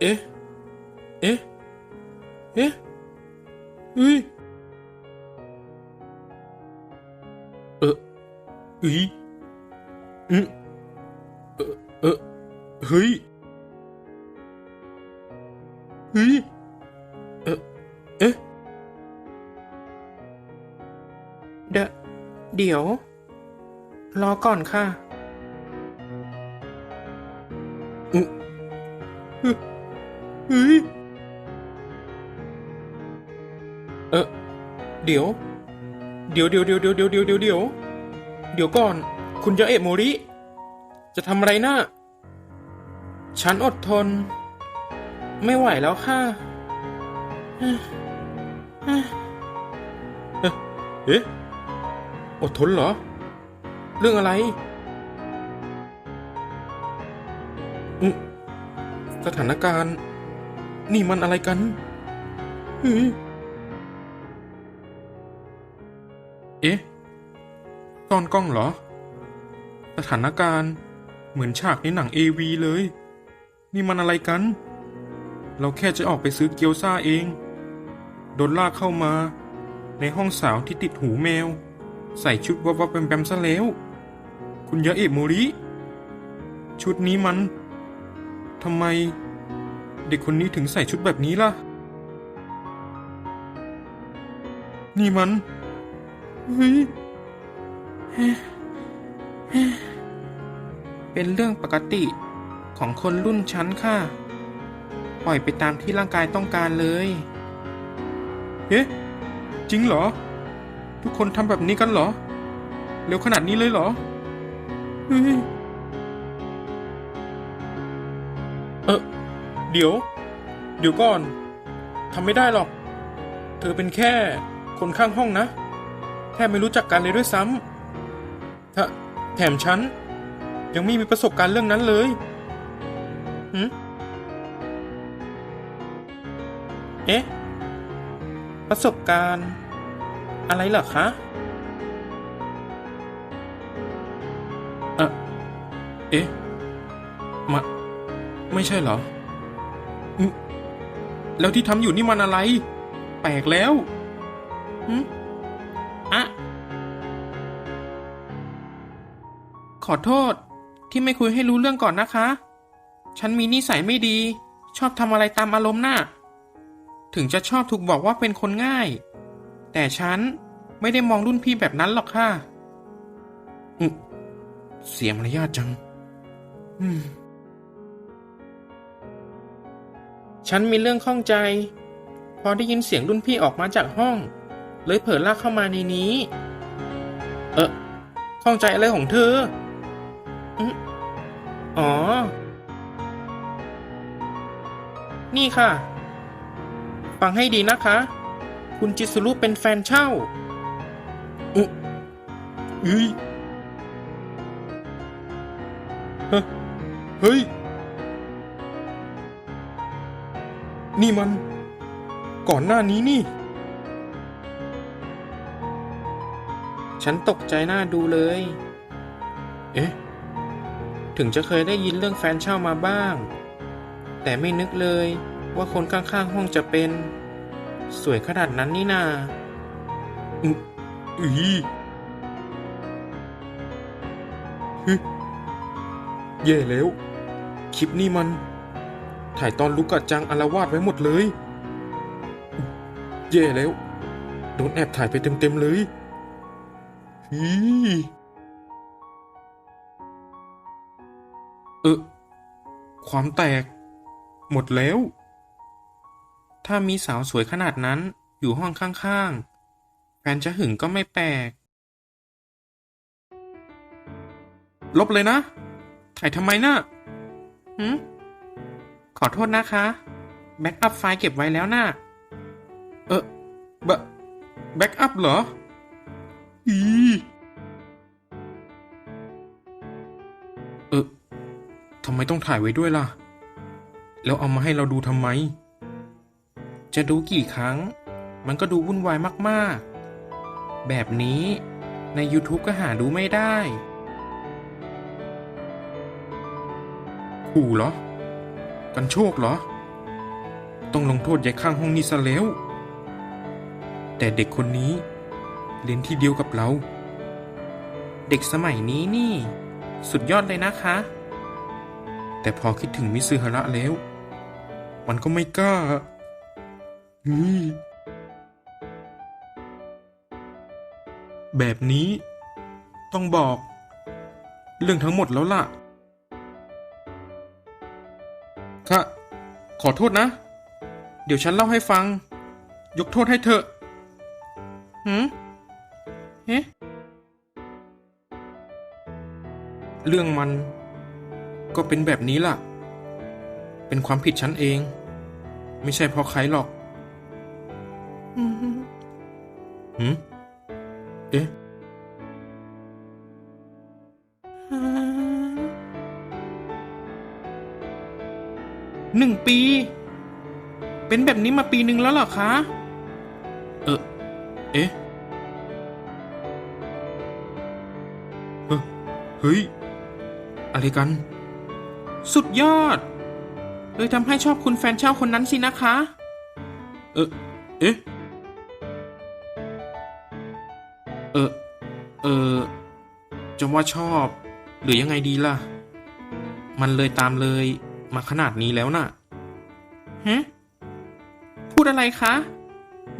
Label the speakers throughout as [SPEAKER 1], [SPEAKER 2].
[SPEAKER 1] เออเอ๊ะ เอ๊ะ เอ๊ะเฮ้ยเอออีอืมเออเออเฮ้ยเฮ้ยเออเอ๊ะเดเดี๋ยว รอก่อนค่ะอือ เฮ้ยเออเดี๋ยว เดี๋ยวเดี๋ยวเดี๋ยวเดี๋ยวเดี๋ยวเดี๋ยวเดี๋ยวเดี๋ยวเดี๋ยวก่อน คุณยาเอะโมริ จะทำอะไรนะ่ะฉันอดทน ไม่ไหวแล้วค่ะเอ๊ะเอ๊ะเอ๊อดทนเหรอ เรื่องอะไรอืมสถานการณ์ นี่มันอะไรกันเฮ้ยเอ๊ะตอนกล้องเหรอ สถานการณ์เหมือนฉากในหนังเอวีเลย นี่มันอะไรกัน เราแค่จะออกไปซื้อเกี๊ยวซ่าเอง โดนลากเข้ามา ในห้องสาวที่ติดหูแมว ใส่ชุดวับวับแปมแปมซะแล้ว คุณยาเอะโมริ ชุดนี้มันทำไม เด็กคนนี้ถึงใส่ชุดแบบนี้ล่ะ นี่มัน เฮ้ย เป็นเรื่องปกติของคนรุ่นฉันค่ะ ปล่อยไปตามที่ร่างกายต้องการเลย เอ๊ะ จริงเหรอ ทุกคนทำแบบนี้กันเหรอ เร็วขนาดนี้เลยเหรอ เฮ้ย เดี๋ยว เดี๋ยวก่อนทำไม่ได้หรอก เธอเป็นแค่คนข้างห้องนะ แทบไม่รู้จักกันเลยด้วยซ้ำถ้าแถมฉัน ยังไม่มีประสบการณ์เรื่องนั้นเลยหืมเอ๊ะ ประสบการณ์ อะไรเหรอคะเอะเอ๊ะมาไม่ใช่เหรอ แล้วที่ทำอยู่นี่มันอะไร แปลกแล้วหืมอะขอโทษที่ไม่คุยให้รู้เรื่องก่อนนะคะ ฉันมีนิสัยไม่ดี ชอบทำอะไรตามอารมณ์น่ะ ถึงจะชอบถูกบอกว่าเป็นคนง่าย แต่ฉันไม่ได้มองรุ่นพี่แบบนั้นหรอกค่ะ เสียมารยาทจัง อืม ฉันมีเรื่องข้องใจ พอได้ยินเสียงรุ่นพี่ออกมาจากห้อง เลยเผลอลากเข้ามาในนี้ เออข้องใจอะไรของเธออืมอ๋อ นี่ค่ะ ฟังให้ดีนะคะ คุณจิสุรุเป็นแฟนเช่าอุ๊ยเฮ้ยเฮ้ย นี่มัน ก่อนหน้านี้นี่ ฉันตกใจหน้าดูเลย เอ๊ะ ถึงจะเคยได้ยินเรื่องแฟนเช่ามาบ้าง แต่ไม่นึกเลยว่าคนข้างๆห้องจะเป็น สวยขนาดนั้นนี่นาอืออีฮึแย่แล้ว คลิปนี้มัน ถ่ายตอนลูกกัดจังอารวาสไว้หมดเลยแย่แล้ว โดนแอบถ่ายไปเต็มๆเลยฮีเออความแตก หมดแล้ว ถ้ามีสาวสวยขนาดนั้นอยู่ห้องข้างๆ แฟนจะหึงก็ไม่แปลก ลบเลยนะ ถ่ายทำไมนะ่ะหืม ขอโทษนะคะ แบ็กอัพไฟล์เก็บไว้แล้วนะ่ะ เออแบแบ็กอัพเหรอ อีเออทำไมต้องถ่ายไว้ด้วยล่ะ แล้วเอามาให้เราดูทำไม จะดูกี่ครั้ง มันก็ดูวุ่นวายมากๆ แบบนี้ใน YouTube ก็หาดูไม่ได้ ขู่เหรอ กกันโชคเหรอ ต้องลงโทษยายข้างห้องนี้ซะแล้ว แต่เด็กคนนี้เรียนที่เดียวกับเรา เด็กสมัยนี้นี่ สุดยอดเลยนะคะ แต่พอคิดถึงมิซึฮาระแล้ว มันก็ไม่กล้าแบบนี้ต้องบอก เรื่องทั้งหมดแล้วล่ะ ค่ะขอโทษนะ เดี๋ยวฉันเล่าให้ฟัง ยกโทษให้เธอหืมเอ๊ะเรื่องมันก็เป็นแบบนี้ล่ะ เป็นความผิดฉันเอง ไม่ใช่เพราะใครหรอก หืม หนึ่งปี เป็นแบบนี้มาปีหนึ่งแล้วเหรอคะ เออ เอ๊ะเฮ้ยเฮ้ย อะไรกัน สุดยอด เลยทำให้ชอบคุณแฟนเช่าคนนั้นสินะคะ เออ เอ๊ะ เออ เออจะว่าชอบ หรือยังไงดีล่ะ มันเลยตามเลย มาขนาดนี้แล้วน่ะฮะพูดอะไรคะ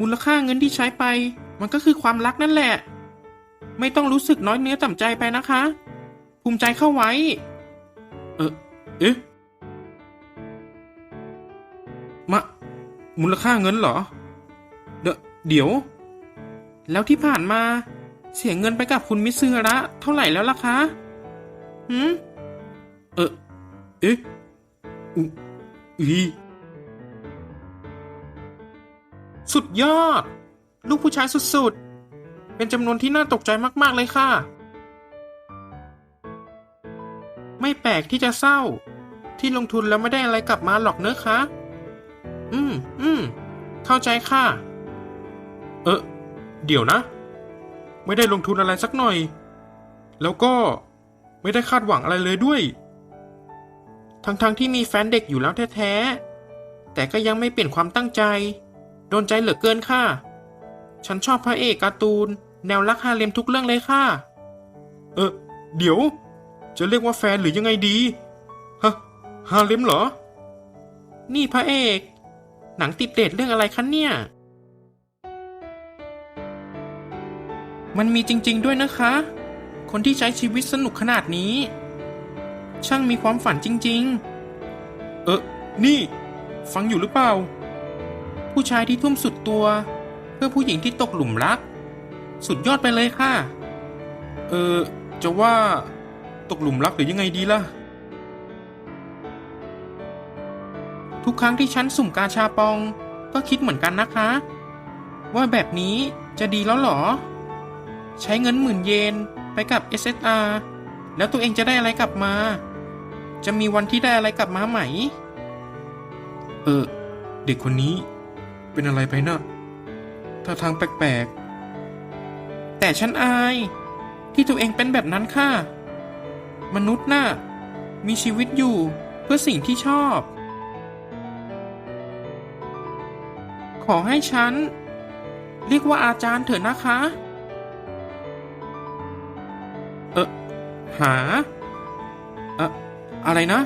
[SPEAKER 1] มูลค่าเงินที่ใช้ไป มันก็คือความรักนั่นแหละ ไม่ต้องรู้สึกน้อยเนื้อต่ำใจไปนะคะ ภูมิใจเข้าไว้ เออเอ๊ะมะมูลค่าเงินเหรอ เดยวเดี๋ยว แล้วที่ผ่านมา เสียเงินไปกับคุณมิซึฮาระเท่าไหร่แล้วล่ะคะหืมเออเอ๊ะ อีสุดยอด ลูกผู้ชายสุดๆ เป็นจำนวนที่น่าตกใจมากๆเลยค่ะ ไม่แปลกที่จะเศร้า ที่ลงทุนแล้วไม่ได้อะไรกลับมาหรอกเนอะคะ อืม อืม เข้าใจค่ะ เออเดี๋ยวนะ ไม่ได้ลงทุนอะไรสักหน่อย แล้วก็ไม่ได้คาดหวังอะไรเลยด้วย ทั้งๆทที่มีแฟนเด็กอยู่แล้วแท้ๆ แต่ก็ยังไม่เปลี่ยนความตั้งใจ โดนใจเหลือเกินค่ะ ฉันชอบพระเอกการ์ตูน แนวรักฮาเลมทุกเรื่องเลยค่ะ เออ เดี๋ยว จะเรียกว่าแฟนหรือยังไงดี ฮะ ฮาเลมเหรอ นี่พระเอก หนังติดเดทเรื่องอะไรคะเนี่ย มันมีจริง ๆ ด้วยนะคะ คนที่ใช้ชีวิตสนุกขนาดนี้ ช่างมีความฝันจริง ๆ เออ นี่ ฟังอยู่หรือเปล่า ผู้ชายที่ทุ่มสุดตัว เพื่อผู้หญิงที่ตกหลุมรัก สุดยอดไปเลยค่ะ เออ จะว่าตกหลุมรักหรือยังไงดีล่ะ ทุกครั้งที่ฉันสุ่มกาชาปอง ก็คิดเหมือนกันนะคะ ว่าแบบนี้จะดีแล้วเหรอ ใช้เงินหมื่นเยนไปกับ SSR แล้วตัวเองจะได้อะไรกลับมา จะมีวันที่ได้อะไรกลับมาไหม เออ เด็กคนนี้ เป็นอะไรไปนะท่าทางแปลกๆ แต่ฉันอาย ที่ตัวเองเป็นแบบนั้นค่ะ มนุษย์น่ะ มีชีวิตอยู่เพื่อสิ่งที่ชอบ ขอให้ฉัน เรียกว่าอาจารย์เถอะนะคะ เออหาอะ อะไรนะ